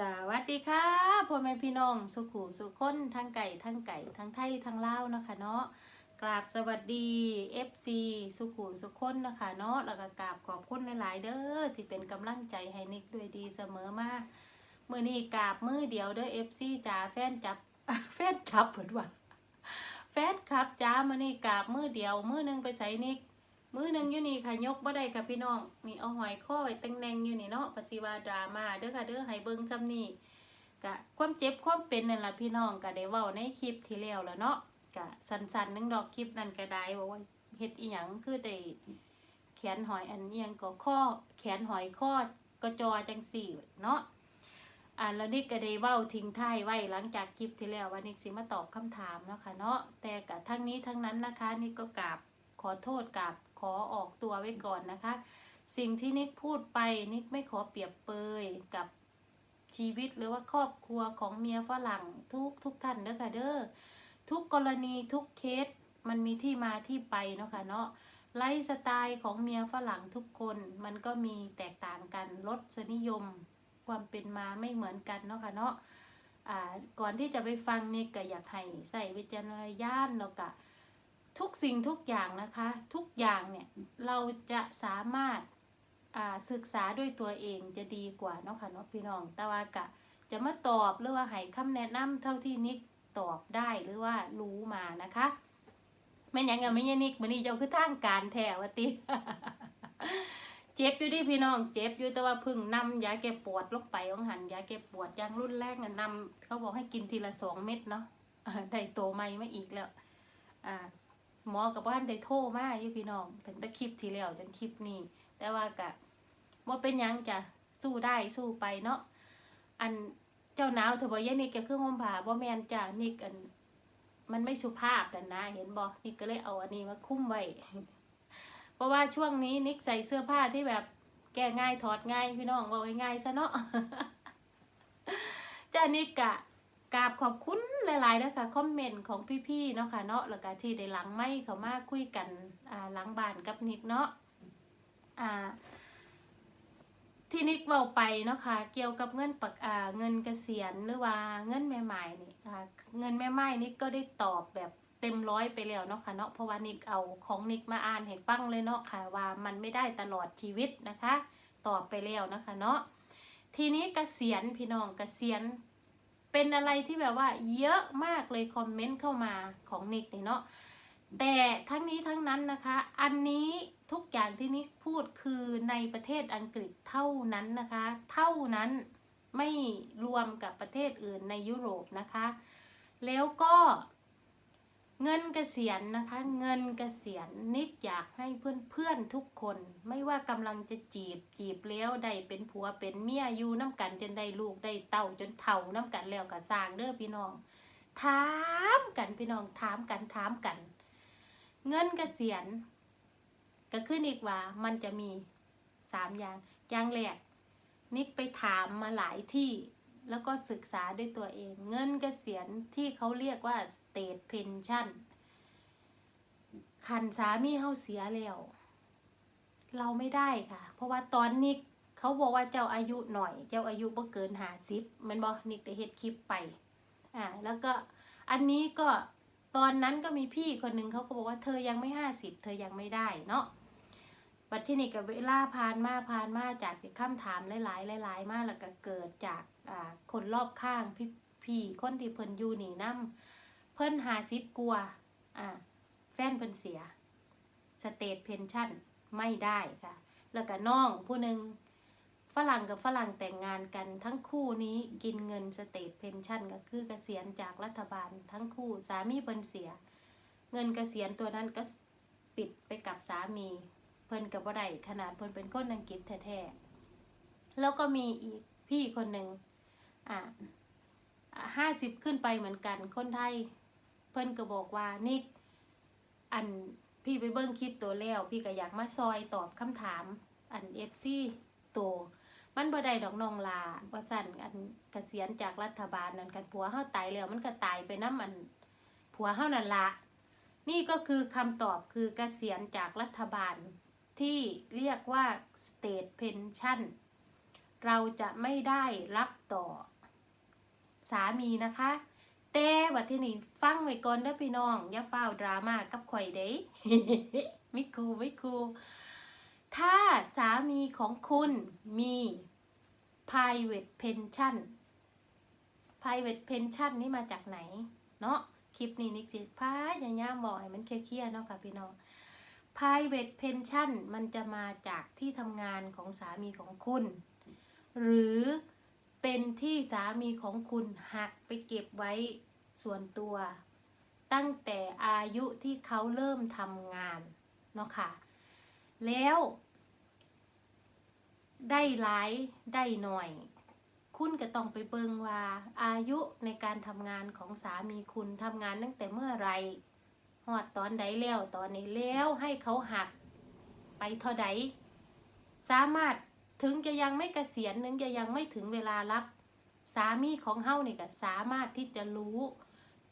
สวัสดีค่ะพ่อแม่พี่น้องสุขุมสุขคนทั้งไก่ทั้งไก่ทั้งไทยทั้งเล่านะคะเนาะกราบสวัสดี FC สุขุมสุขคนนะคะเนาะแล้วก็กราบขอบคุณหลายๆเด้อที่เป็นกำลังใจให้นิกด้วยดีเสมอมามือนี้กราบมือเดียวเด้อ FC จ๋าแฟนจับแฟนจับเพิ่นว่าแฟนครับจ้ามือนี้กราบมือเดียวมือหนึงไปใส่นิก มือหนึ่งอยู่นี่ค่ะยกบ่ได้ค่ะพี่น้องนี่เอาหอยข้อไว้แต่งแนงอยู่นี่เนาะปฏิวาดราม่าเด้อค่ะเด้อให้เบิ่งจำนี่กะความเจ็บความเป็นนั่นล่ะพี่น้องก็ได้เว้าในคลิปที่แล้วแล้วเนาะกะสั้นๆหนึงดอกคลิปนั่นก็ได้บอกว่าเฮ็ดอีหยังคือได้แขนหอยอันเอียงก็ข้อแขนหอยข้อก็จอจังสี่เนาะอ่าแล้วนี่ก็ได้เว้าทิ้งท้ายไว้หลังจากคลิปที่แล้วว่านี่สิมาตอบคำถามเนาะค่ะเนาะแต่กะทั้งนี้ทั้งนั้นนะคะนี่ก็กราบขอโทษกับ อออกตัวไว้ก่อนนะคะ สิ่งที่นิกพูดไปนิกไม่ขอเปรียบเปยกับชีวิตหรือว่าครอบครัวของเมียฝรั่งทุกทุกท่านเด้อค่ะเด้อทุกกรณีทุกเคสมันมีที่มาที่ไปเนาะค่ะเนาะไลฟ์สไตล์ของเมียฝรั่งทุกคนมันก็มีแตกต่างกันรสนิยม ความเป็นมาไม่เหมือนกันเนาะค่ะเนาะก่อนที่จะไปฟังนี่ก็อยากให้ใส่วิจารณญาณแล้วก็ ทุกสิ่งทุกอย่างนะคะ ทุกอย่างเนี่ยเราจะสามารถศึกษาด้วยตัวเองจะดีกว่าเนาะค่ะเนาะพี่น้อง แต่ว่ากะจะมาตอบหรือว่าให้คำแนะนำเท่าที่นิกตอบได้หรือว่ารู้มานะคะแม่นหยังกับไม่ยนิกมันนี้เจ้าคือทางการแทวะติเจ็บอยู่ดิพี่น้อง เจ็บอยู่แต่ว่าพึ่งนำยาแก้ปวดลงไปของหันยาแก้ปวดย่างรุ่นแรงอะนำเขาบอกให้กินทีละสองเม็ดเนาะได้โตใหม่มาอีกแล้ว อ่า หมอกับบ้านได้โทรมาอยู่พี่น้องถึงแต่คลิปที่แล้วจนคลิปนี้ แต่ว่ากะว่าเป็นยังจ้ะสู้ได้สู้ไปเนาะอันเจ้าหนาวเธอบอกยายนิกแกเครื่องห่มผ้าบ่แมนจ้ะนิกอัน มันไม่สุภาพนั่นะเห็นบ่นิกก็เลยเอาอันนี้มาคุ้มไว้เพราะว่าช่วงนี้นิกใส่เสื้อผ้าที่แบบแก้ง่ายถอดง่ายพี่น้องบอกง่ายๆซะเนาะจ้านิกกะ กราบขอบคุณหลายๆนะคะคอมเมนต์ของพี่ๆเนาะค่ะเนาะแล้วก็ที่ได้หลังไม่เขามาคุยกันอ่าหลังบ้านกับนิกเนาะอ่าที่นิกเว้าไปเนาะค่ะเกี่ยวกับเงินปักอ่าเงินเกษียณหรือว่าเงินแม่ไม้นี่อ่าเงินแม่ไม้นิกก็ได้ตอบแบบเต็มร้อยไปแล้วเนาะค่ะเนาะเพราะว่านิกเอาของนิกมาอ่านให้ฟังเลยเนาะค่ะว่ามันไม่ได้ตลอดชีวิตนะคะ ตอบไปแล้วนะคะเนาะทีนี้เกษียณพี่น้องเกษียณ เป็นอะไรที่แบบว่าเยอะมากเลยคอมเมนต์เข้ามาของนิกเนี่ยเนาะแต่ทั้งนี้ทั้งนั้นนะคะ อันนี้ทุกอย่างที่นิกพูดคือในประเทศอังกฤษเท่านั้นนะคะ เท่านั้นไม่รวมกับประเทศอื่นในยุโรปนะคะ แล้วก็ เงินเกษียณนะคะ เงินเกษียณนิกอยากให้เพื่อนๆทุกคน ไม่ว่ากำลังจะจีบจีบแล้วได้เป็นผัวเป็นเมียอยู่น้ำกันจนได้ลูกได้เต้าจนเฒ่าน้ำกันแล้วก็สร้างเด้อพี่น้อง ถามกันพี่น้องถามกันถามกัน เงินเกษียณก็ขึ้นอีกว่ามันจะมีสามอย่าง อย่างแรกนิกไปถามมาหลายที่ แล้วก็ศึกษาด้วยตัวเอง เงินเกษียณที่เขาเรียกว่า state pension คันสามีเขาเสียแล้วเราไม่ได้ค่ะ เพราะว่าตอนนิกเขาบอกว่าเจ้าอายุหน่อย เจ้าอายุบ่เกินหาสิบมันบอกนิกได้เฮ็ดคลิปไป อ่า แล้วก็อันนี้ก็ตอนนั้นก็มีพี่คนหนึ่งเขาก็บอกว่าเธอยังไม่ห้าสิบเธอยังไม่ได้เนาะวัดที่นี่กับเวลาผ่านมาผ่านมาจากคำถามหลายๆหลายๆมาแล้วก็เกิดจากอ่าคนรอบข้างพี่พี่คนที่เพิ่นอยู่นี่นํ เพิ่นหาสิบกลัวอ่าแฟนเพิ่นเสีย สเตทเพนชั่นไม่ได้ค่ะ แล้วก็น้องผู้หนึ่งฝรั่งกับฝรั่งแต่งงานกันทั้งคู่นี้กินเงินสเตทเพนชั่นก็คือเกษียณจากรัฐบาลทั้งคู่สามีเพิ่นเสีย เงินเกษียณตัวนั้นก็ปิดไปกับสามี เพิ่นกับบ่ได้ขนาดเพิ่นเป็นคนอังกฤษแท้ๆแล้วก็มีอีกพี่คนหนึ่งอ่าห้าสิบขึ้นไปเหมือนกันคนไทย เพิ่นก็บอกว่านิกอันพี่ไปเบิ้งคลิปตัวแล้ว พี่ก็อยากมาซอยตอบคำถาม อันเอฟซีตัวมันบ่ได้ดอกนองลาว่าสั่นอันเกษียณจากรัฐบาลนั่นกันผัวเฮาตายแล้วมันก็ตายไปน้ำอันผัวเฮานั่นละนี่ก็คือคำตอบคือเกษียณจากรัฐบาลที่เรียกว่า state pension เราจะไม่ได้รับต่อสามีนะคะ แต่ว่าที่นี่ฟังไว้ก่อนเด้อพี่น้องอย่าฟ้าวดราม่ากับข่อยเด้ไม่คูไม่คูถ้าสามีของคุณมี private pension private pension นี่มาจากไหน เนาะคลิปนี้นิกสิพาอย่างย่ามบอกมันเคลียร์ๆเนาะค่ะพี่น้อง private pension มันจะมาจากที่ทำงานของสามีของคุณ หรือ เป็นที่สามีของคุณหักไปเก็บไว้ส่วนตัว ตั้งแต่อายุที่เขาเริ่มทำงานเนาะค่ะ แล้ว ได้หลายได้หน่อย คุณก็ต้องไปเบิงว่า อายุในการทำงานของสามีคุณทำงานตั้งแต่เมื่อไรหอดตอนใดแล้วตอนนี้แล้วให้เขาหักไปเท่าใดสามารถ ถึงจะยังไม่เกษียณนึงจะยังไม่ถึงเวลารับ สามีของเฮานี่ก็สามารถที่จะรู้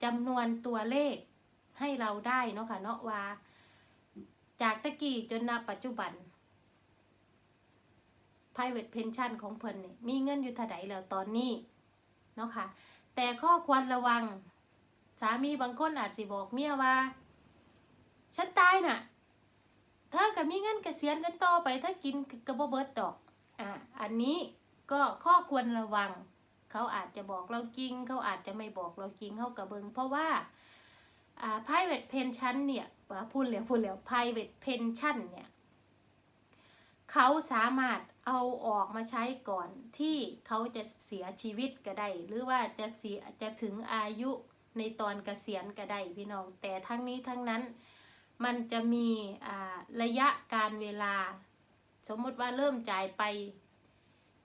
จำนวนตัวเลขให้เราได้เนาะค่ะเนาะว่า จากตะกี้จนณปัจจุบัน private pension ของเพิ่นนี่มีเงินอยู่เท่าใดแล้วตอนนี้เนาะค่ะ แต่ข้อควรระวัง สามีบางคนอาจสิบอกเมียว่า ฉันตายน่ะเธอกับมีเงินเกษียณกันต่อไปถ้ากินกระบเบิดดอก อะอันนี้ก็ข้อควรระวัง เขาอาจจะบอกเราจริง เขาอาจจะไม่บอกเราจริงเขากระเบิง เพราะว่าอ่า private pension เนี่ยว่าพูดแล้วพูดแล้ว private pension เนี่ยเขาสามารถเอาออกมาใช้ก่อนที่เขาจะเสียชีวิตก็ได้ หรือว่าจะเสียจะถึงอายุในตอนเกษียณก็ได้พี่น้อง แต่ทั้งนี้ทั้งนั้นมันจะมีระยะการเวลา สมมติว่าเริ่มจ่ายไป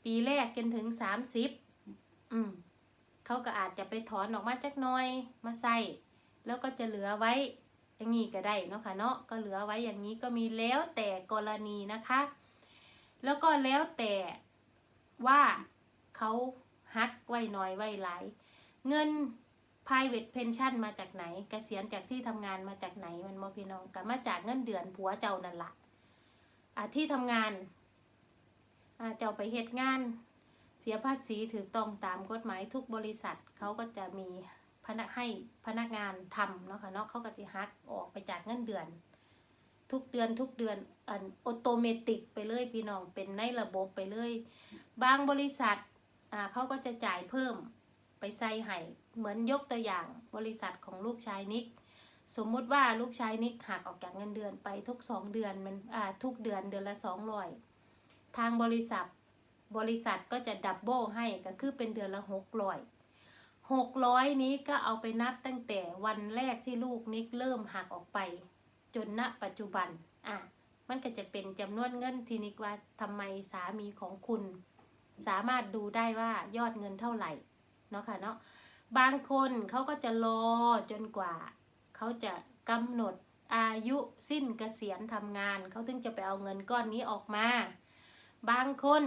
ปีแรกจนถึงสามสิบอืมเขาก็อาจจะไปถอนออกมาจักน้อยมาใส่แล้วก็จะเหลือไว้อย่างนี้ก็ได้เนาะค่ะเนาะก็เหลือไว้อย่างนี้ก็มีแล้วแต่กรณีนะคะ แล้วก็แล้วแต่ว่าเขาฮักไว้น้อยไว้หลาย เงิน private pension มาจากไหนกเกษียณจากที่ทำงานมาจากไหนมันมอพี่น้องก็มาจากเงินเดือนผัวเจ้านั่นละอะ ที่ทำงานเจ้าไปเหตุงาน เสียภาษีถือต้องตามกฎหมายทุกบริษัทเขาก็จะมีพนักให้พนักงานทำเนาะค่ะเนาะเขาก็จะฮักออกไปจากเงินเดือน ทุกเดือนทุกเดือนอันออโตเมติกไปเลยพี่น้องเป็นในระบบไปเลย บางบริษัทอ่าเขาก็จะจ่ายเพิ่มไปใส่ให้เหมือนยกตัวอย่างบริษัทของลูกชายนิก สมมุติว่าลูกชายนิกหักออกจากเงินเดือนไปทุกสองเดือนมันอ่าทุกเดือนเดือนละสองร้อยทางบริษัทบริษัทก็จะดับเบิลให้ก็คือเป็นเดือนละหกร้อยหกร้อยนี้ก็เอาไปนับตั้งแต่วันแรกที่ลูกนิกเริ่มหักออกไป จนณปัจจุบันอะมันก็จะเป็นจำนวนเงินที่นิกว่าทำไมสามีของคุณ สามารถดูได้ว่ายอดเงินเท่าไหร่เนาะค่ะเนาะบางคนเขาก็จะรอจนกว่า เขาจะกำหนดอายุสิ้นเกษียณทำงาน เขาถึงจะไปเอาเงินก้อนนี้ออกมา บางคน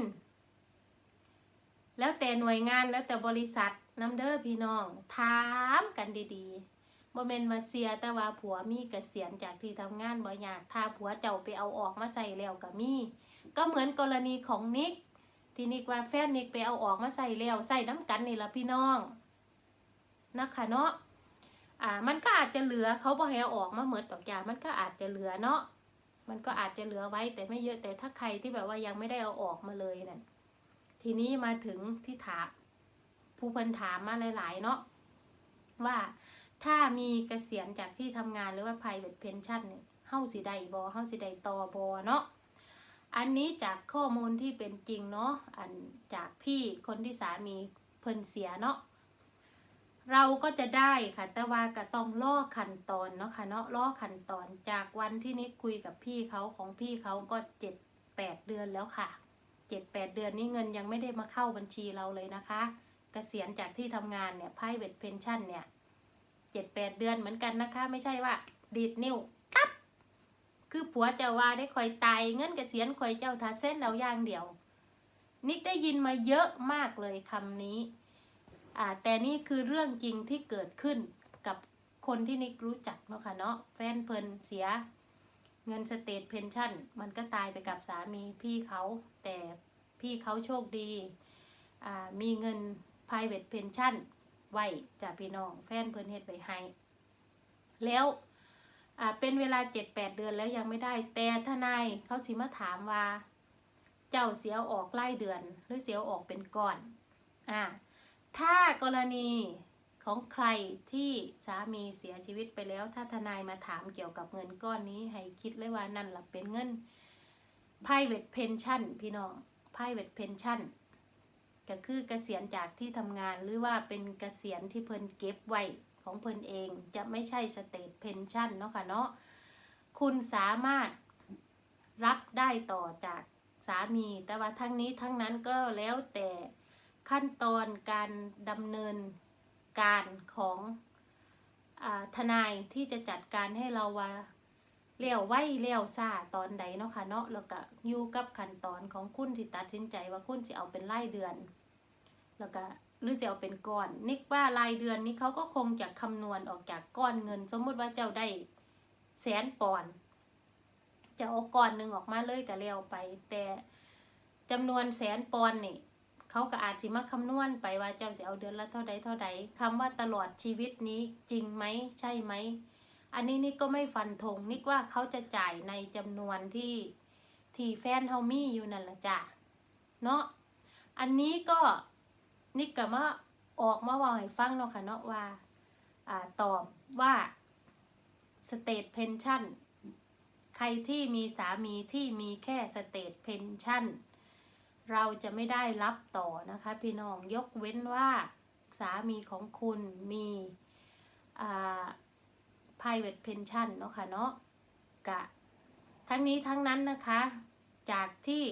แล้วแต่หน่วยงานแล้วแต่บริษัทน้ำเด้อพี่น้อง ถามกันดีๆบ่แม่นมาเสียแต่ว่าผัวมีเกษียณจากที่ทำงานบ่อยากถ้าผัวเจ้าไปเอาออกมาใส่แล้วก็มี ก็เหมือนกรณีของนิก ที่นิกว่าแฟนนิกไปเอาออกมาใส่แล้วใส่น้ำกันนี่ละพี่น้องนะคะเนาะ อ่ามันก็อาจจะเหลือเขาบ่ให้ออกมาเหมือดดอกยามันก็อาจจะเหลือเนาะมันก็อาจจะเหลือไว้แต่ไม่เยอะแต่ถ้าใครที่แบบว่ายังไม่ได้เอาออกมาเลยนั่นทีนี้มาถึงที่ถามผู้เพิ่นถามมาหลาย ๆ เนาะว่าถ้ามีเกษียณจากที่ทำงานหรือว่า private pension เนี่ยเฮาสิได้บ่เฮาสิได้ต่อบ่เนาะอันนี้จากข้อมูลที่เป็นจริงเนาะอันจากพี่คนที่สามีเพิ่นเสียเนาะ เราก็จะได้ค่ะ แต่ว่าก็ต้องล่อขั้นตอนเนาะค่ะเนาะล่อขั้นตอนจากวันที่นิกคุยกับพี่เขาของพี่เขาก็เจ็ดแปดเดือนแล้วค่ะเจ็ดแปดเดือนนี้เงินยังไม่ได้มาเข้าบัญชีเราเลยนะคะเกษียณจากที่ทำงานเนี่ย private pension เนี่ยเจ็ดแปดเดือนเหมือนกันนะคะ ไม่ใช่ว่า ดีดนิ้วกับคือผัวเจ้าว่าได้คอยตายเงินเกษียณคอยเจ้าทาเส้นเอาอย่างเดียว นิกได้ยินมาเยอะมากเลยคำนี้ แต่นี่คือเรื่องจริงที่เกิดขึ้นกับคนที่นิกรู้จักเนาะค่ะเนาะแฟนเพลินเสียเงินสเตทเพนชั่น มันก็ตายไปกับสามีพี่เขาแต่พี่เขาโชคดี มีเงิน private pension ไว้จ้ะพี่น้อง แฟนเพิ่นเฮ็ดไว้ให้ แล้วเป็นเวลาเจ็ดแปดเดือนแล้วยังไม่ได้ แต่ทนายเขาสิมาถามว่า เจ้าเสียออกรายเดือน หรือเสียออกเป็นก้อน อ่า ถ้ากรณีของใครที่สามีเสียชีวิตไปแล้ว ถ้าทนายมาถามเกี่ยวกับเงินก้อนนี้ ให้คิดเลยว่านั่นหละเป็นเงิน private pension พี่น้อง private pension ก็คือเกษียณจากที่ทำงานหรือว่าเป็นเกษียณที่เพิ่นเก็บไว้ของเพิ่นเองจะไม่ใช่ state pension เนาะค่ะเนาะคุณสามารถรับได้ต่อจากสามี แต่ว่าทั้งนี้ทั้งนั้นก็แล้วแต่ ขั้นตอนการดำเนินการของอทนายที่จะจัดการให้เราว่าเลี้ยวไว้เลี้ยวซาตอนใดเนาะค่ะเนาะแล้วก็อยู่กับขั้นตอนของคุณที่ตัดสินใจว่าคุณจะเอาเป็นรายเดือน แล้วก็หรือจะเอาเป็นก้อนนิกว่ารายเดือนนี้เขาก็คงจะคำนวณออกจากก้อนเงิน สมมุติว่าเจ้าได้แสนปอนจะเอาก้อนหนึ่งออกมาเลยก็แล้วไป แต่จำนวนแสนปอนนี่ เขาก็อาจสิมาคำนวณไปว่าเจ้าจะเอาเดือนละเท่าใดเท่าใดคำว่าตลอดชีวิตนี้จริงไหมใช่ไหม อันนี้นี่ก็ไม่ฟันธงนิกว่าเขาจะจ่ายในจำนวนที่ที่แฟนเฮามี่อยู่นั่นละจ้ะเนาะอันนี้ก็นิกก็มาออกมาว่าให้ฟังเนาะค่ะเนาะว่าอ่าตอบว่าสเตทเพนชั่นใครที่มีสามีที่มีแค่สเตทเพนชั่น เราจะไม่ได้รับต่อนะคะพี่น้องยกเว้นว่าสามีของคุณมีอา private pension เนาะค่ะเนาะกะทั้งนี้ทั้งนั้นนะคะ จากที่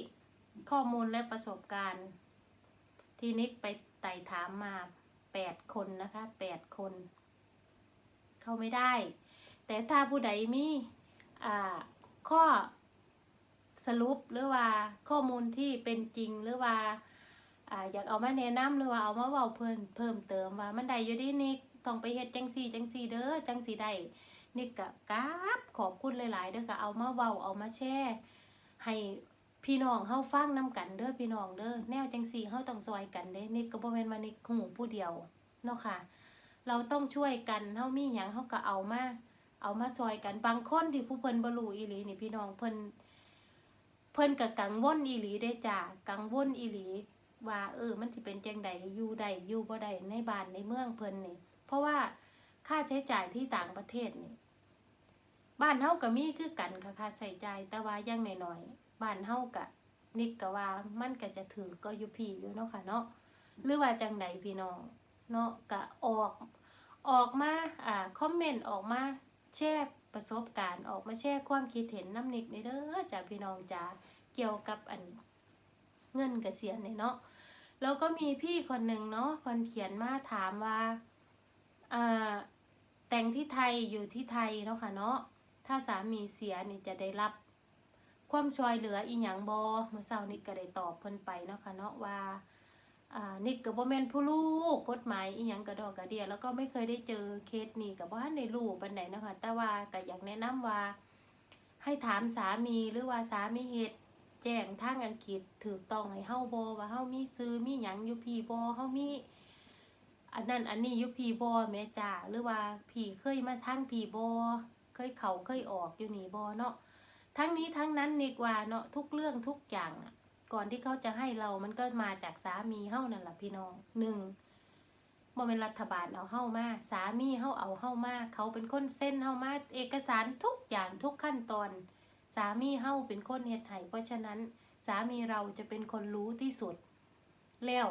ข้อมูลและประสบการณ์ ที่นิกไปไต่ถามมา 8 คนนะคะ 8 คน เข้าไม่ได้ แต่ถ้าผู้ใดมีอาข้อ สรุปหรือว่าข้อมูลที่เป็นจริงหรือว่าอยากเอามาแนะนำหรือว่าเอามาเว้าเพิ่มเพิ่มเติมว่ามันได้อยู่ดีนิกต้องไปเฮ็ดจังซี่จังซี่เด้อจังซี่ได้นิกก็กราบขอบคุณหลาย ๆ เด้อก็เอามาเว้าเอามาแชร์ให้พี่น้องเฮาฟังนํกันเด้อพี่น้องเด้อแนวจังซี่เฮาต้องซอยกันเด้นิกก็บ่แม่นว่านิกหูผู้เดียวเนาะค่ะ เราต้องช่วยกันเฮามีหยังเฮาก็เอามาเอามาซอยกันบางคนที่ผู้เพิ่นบ่รู้อีหลีนี่พี่น้องเพิ่น เพิ่นก็กังวลอีหลีได้จ้ากังวลอีหลี ว่าเออ มันสิเป็นจังใดอยู่ใดอยู่บ่ได้ในบ้านในเมืองเพิ่นนี่ เพราะว่าค่าใช้จ่ายที่ต่างประเทศนี่บ้านเฮาก็มีคือกันค่ะค่าใช้จ่ายแต่ว่ายังหน้อยๆบ้านเฮาก็นิกก็ว่ามันก็จะถือก็อยู่พี่อยู่เนาะค่ะเนาะหรือว่าจังใดพี่น้องเนาะก็ออกออกมาอ่าคอมเมนต์ออกมาแชร์ ประสบการณ์ออกมาแชร์ความคิดเห็นน้ำนิกในเด้อจ้าพี่น้องจ้าเกี่ยวกับอันเงินเกษียณเนี่ยเนาะแล้วก็มีพี่คนหนึ่งเนาะคนเขียนมาถามว่าอ่าแต่งที่ไทยอยู่ที่ไทยเนาะค่ะเนาะถ้าสามีเสียนี่จะได้รับ ความช่วยเหลืออีหยังบอเมื่อเช้านี้ก็ได้ตอบเพิ่นไปเนาะค่ะเนาะว่า อ่านี่ก็บ่แม่นผู้ลูกกฎหมายอีหยังกระดอกกระเดียแล้วก็ไม่เคยได้เจอเคสนี้ก็บ่ทันได้รู้ปานใดเนะคะแต่ว่าก็อยากแนะนำว่า ให้ถามสามีหรือว่าสามีเฮ็ดแจ้งทางอังกฤษถูกต้องให้เฮาบ่ว่าเฮามีซื้อมีหยังอยู่พี่บ่เฮามี อันนั้นอันนี้อยู่พี่บ่แม่จ้าหรือว่าพี่เคยมาทางพี่บ่เคยเขาเคยออกอยู่นี่บ่เนาะทั้งนี้ทั้งนั้นนิกว่าเนาะทุกเรื่องทุกอย่างอะ ก่อนที่เขาจะให้เรามันก็มาจากสามีเฮานั่นแหละพี่น้องหนึ่งบ่เป็นรัฐบาลเอาเฮามาสามีเฮาเอาเฮามาเขาเป็นคนเส้นเฮามาเอกสารทุกอย่างทุกขั้นตอน สามีเฮาเป็นคนเฮ็ดให้เพราะฉะนั้น สามีเราจะเป็นคนรู้ที่สุด แล้ว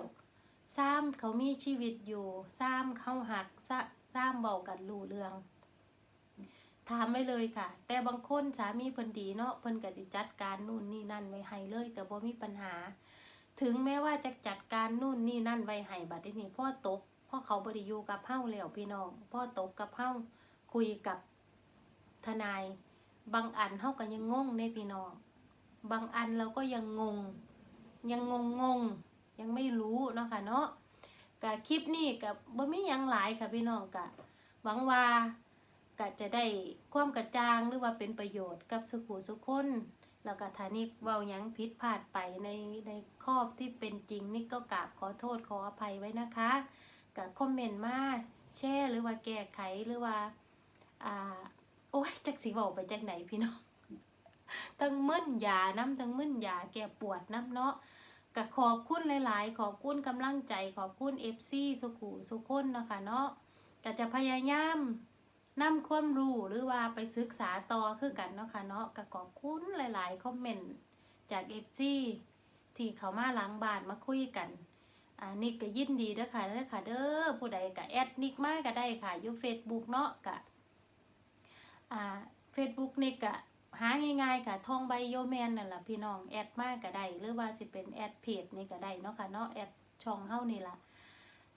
ซ้ำเขามีชีวิตอยู่ซ้ำเขาหักซะซ้ำเบากันรู้เรื่อง ถามไว้เลยค่ะ แต่บางคนสามีเพิ่นดีเนาะเพิ่นก็สิจัดการนู่นนี่นั่นไว้ให้เลยก็บ่มีปัญหา ถึงแม้ว่าจะจัดการนู่นนี่นั่นไว้ให้บัดนี้พ่อตกพ่อเขาบ่ได้อยู่กับเฮาแล้วพี่น้องพ่อตกกับเฮาคุยกับทนาย บางอันเฮาก็ยังงงในพี่น้องบางอันเราก็ยังงง ยังงงงงยังไม่รู้เนาะค่ะเนาะกะคลิปนี้กับบ่มียังหลายค่ะพี่น้องกะหวังว่า ก็จะได้ความกระจ่างหรือว่าเป็นประโยชน์กับสุขุสุขคนแล้วก็ถ้านิกเว้ายังผิดพลาดไปในในข้อบที่เป็นจริงนิกก็กราบขอโทษขออภัยไว้นะคะก็คอมเมนต์มาแชร์หรือว่าแก้ไขหรือว่าอ่าโอ้ยจักสิเว้าไปจากไหนพี่น้องทั้งมึนยาน้ำทั้งมึนยาแก้ปวดน้ำเนาะก็ขอบคุณหลาย ๆ ขอบคุณกำลังใจขอบคุณ FC สุขุสุขคนเนาะคะเนาะก็จะพยายาม นำความรู้หรือว่าไปศึกษาต่อคือกันเนาะค่ะเนาะก็ขอบคุณหลาย ๆ คอมเมนต์จาก FC ที่เขามาหล้างบ้านมาคุยกันอ่านิกก็ยินดีเด้อค่ะเด้อค่ะเด้อผู้ใดก็แอดนิกมากก็ได้ค่ะอยู่ Facebook เนาะก็อ่า Facebook นิกก็หาง่ายๆค่ะทองใบโยแมนนั่นล่ะพี่น้องแอดมากก็ได้หรือว่าสิเป็นแอดเพจนี่ก็ได้เนาะค่ะเนาะแอดช่องเฮานี่ล่ะ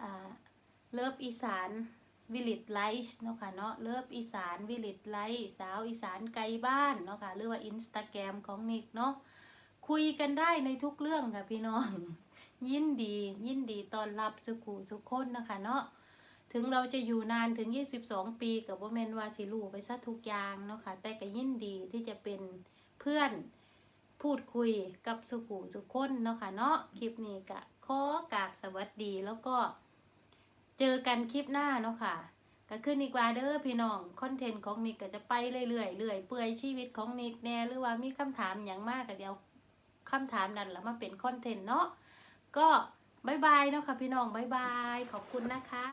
อ่าเลิฟอีสาน วิลิตไลฟ์เนาะค่ะเนาะเลิฟอีสานวิลิตไลฟ์สาวอีสานไกลบ้านเนาะค่ะหรือว่าอินสตาแกรมของนิกเนาะคุยกันได้ในทุกเรื่องค่ะพี่น้อง ยินดี ยินดีตอนรับสุขูสุขคนนะคะเนาะถึงเราจะอยู่นานถึง 22 ปีกับว่าแมนวาสิลูไปซะทุกอย่างเนาะค่ะแต่ก็ยินดีที่จะเป็นเพื่อนพูดคุยกับสุขูสุขคนเนาะค่ะเนาะคลิปนี้ก็ขอกราบสวัสดีแล้วก็ เจอกันคลิปหน้าเนาะค่ะก็ขึ้นอีกว่าเด้อพี่น้องคอนเทนต์ของนิกก็จะไปเรื่อยๆเรื่อยเปื่อยชีวิตของนิกแน่หรือว่ามีคำถามอย่างมากก็เดี๋ยวคำถามนั้นแล้วมาเป็นคอนเทนต์เนาะก็บายบายเนาะค่ะพี่น้องบายบายขอบคุณนะคะ